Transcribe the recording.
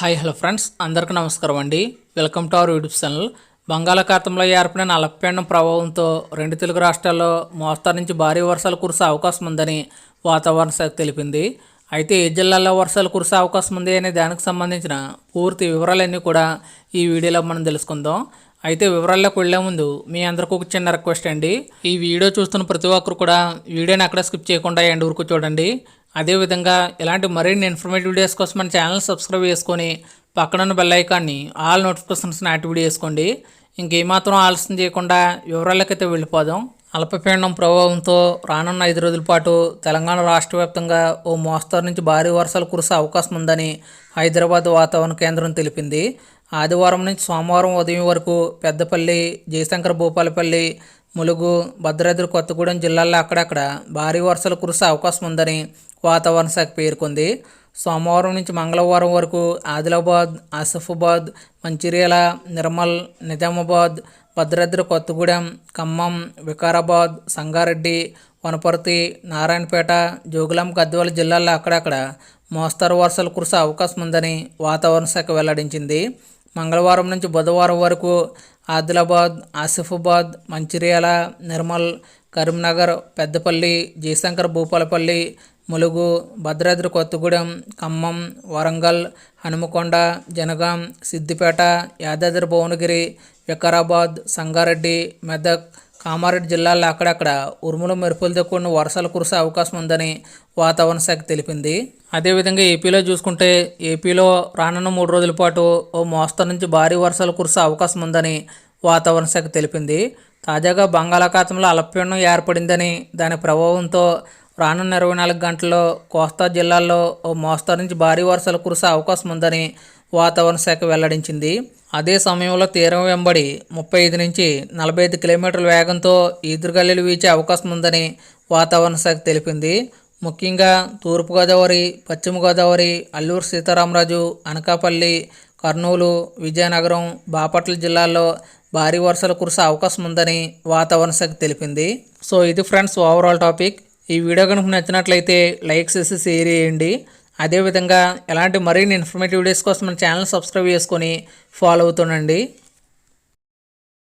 Hi hello friends. అందరికీ నమస్కారం అండి. Welcome to our YouTube channel. బంగాళాఖాతంలో ఏర్పడిన అల్పపీడనం ప్రభావంతో రెండు తెలుగు రాష్ట్రాల్లో మోస్తరు నుంచి భారీ వర్షాలు కురిసే అవకాశం ఉందని వాతావరణ శాఖ తెలిపింది. అయితే ఏ జిల్లాల్లో వర్షాలు కురిసే అవకాశం ఉంది అనే దానికి సంబంధించిన పూర్తి వివరాలన్నీ కూడా ఈ వీడియోలో మనం తెలుసుకుందాం. అయితే వివరాల్లోకి వెళ్ళే ముందు మీ అందరికీ ఒక చిన్న రిక్వెస్ట్ అండి. ఈ వీడియో చూస్తున్న ప్రతి ఒక్కరు కూడా వీడియోని అక్కడ స్కిప్ చేయకుండా ఎండ్ వరకు చూడండి. అదేవిధంగా ఇలాంటి మరిన్ని ఇన్ఫర్మేటివ్ వీడియోస్ కోసం మన ఛానల్ సబ్స్క్రైబ్ చేసుకొని పక్కనున్న బెల్ ఐకాన్ని ఆల్ నోటిఫికేషన్స్ని యాక్టివేట్ చేసుకోండి. ఇంకేమాత్రం ఆలస్యం చేయకుండా వివరాలకైతే వెళ్ళిపోదాం. అల్పపీడనం ప్రభావంతో రానున్న ఐదు రోజుల పాటు తెలంగాణ రాష్ట్ర వ్యాప్తంగా ఓ మోస్తరు నుంచి భారీ వర్షాలు కురిసే అవకాశం ఉందని హైదరాబాద్ వాతావరణ కేంద్రం తెలిపింది. ఆదివారం నుంచి సోమవారం ఉదయం వరకు పెద్దపల్లి జయశంకర్ భూపాలపల్లి ములుగు భద్రాద్రి కొత్తగూడెం జిల్లాల్లో అక్కడక్కడ భారీ వర్షాలు కురిసే అవకాశం ఉందని వాతావరణ శాఖ పేర్కొంది. సోమవారం నుంచి మంగళవారం వరకు ఆదిలాబాద్ ఆసిఫాబాద్ మంచిర్యాల నిర్మల్ నిజామాబాద్ భద్రాద్రి కొత్తగూడెం ఖమ్మం వికారాబాద్ సంగారెడ్డి వనపర్తి నారాయణపేట జోగులాం గద్వాల జిల్లాల్లో అక్కడక్కడ మోస్తరు వర్షాలు కురిసే అవకాశం ఉందని వాతావరణ శాఖ వెల్లడించింది. మంగళవారం నుంచి బుధవారం వరకు ఆదిలాబాద్ ఆసిఫాబాద్ మంచిర్యాల నిర్మల్ కరీంనగర్ పెద్దపల్లి జయశంకర్ భూపాలపల్లి ములుగు భద్రాద్రి కొత్తగూడెం ఖమ్మం వరంగల్ హనుమకొండ జనగాం సిద్దిపేట యాదాద్రి భువనగిరి వికారాబాద్ సంగారెడ్డి మెదక్ కామారెడ్డి జిల్లాల్లో అక్కడక్కడ ఉరుములు మెరుపులతో కూడిన వర్షాలు కురిసే అవకాశం ఉందని వాతావరణ శాఖ తెలిపింది. అదేవిధంగా ఏపీలో చూసుకుంటే ఏపీలో రానున్న మూడు రోజుల పాటు ఓ మోస్తరు నుంచి భారీ వర్షాలు కురిసే అవకాశం ఉందని వాతావరణ శాఖ తెలిపింది. తాజాగా బంగాళాఖాతంలో అల్పపీడనం ఏర్పడిందని దాని ప్రభావంతో రానున్న ఇరవై నాలుగు గంటల్లో కోస్తా జిల్లాల్లో ఓ మోస్తరు నుంచి భారీ వర్షాలు కురిసే అవకాశం ఉందని వాతావరణ శాఖ వెల్లడించింది. అదే సమయంలో తీరం వెంబడి ముప్పై ఐదు నుంచి నలభై ఐదు కిలోమీటర్ల వేగంతో ఈదురుగాలులు వీచే అవకాశం ఉందని వాతావరణ శాఖ తెలిపింది. ముఖ్యంగా తూర్పుగోదావరి పశ్చిమ గోదావరి అల్లూరు సీతారామరాజు అనకాపల్లి కర్నూలు విజయనగరం బాపట్ల జిల్లాల్లో భారీ వర్షాలు కురిసే అవకాశం ఉందని వాతావరణ శాఖ తెలిపింది. సో ఇది ఫ్రెండ్స్ ఓవరాల్ టాపిక్. ఈ వీడియో కనుక నచ్చినట్లయితే లైక్ చేసి షేర్ చేయండి. అదేవిధంగా ఎలాంటి మరిన్ని ఇన్ఫర్మేటివ్ వీడియోస్ కోసం మన ఛానల్ సబ్స్క్రైబ్ చేసుకొని ఫాలో అవుతుండండి.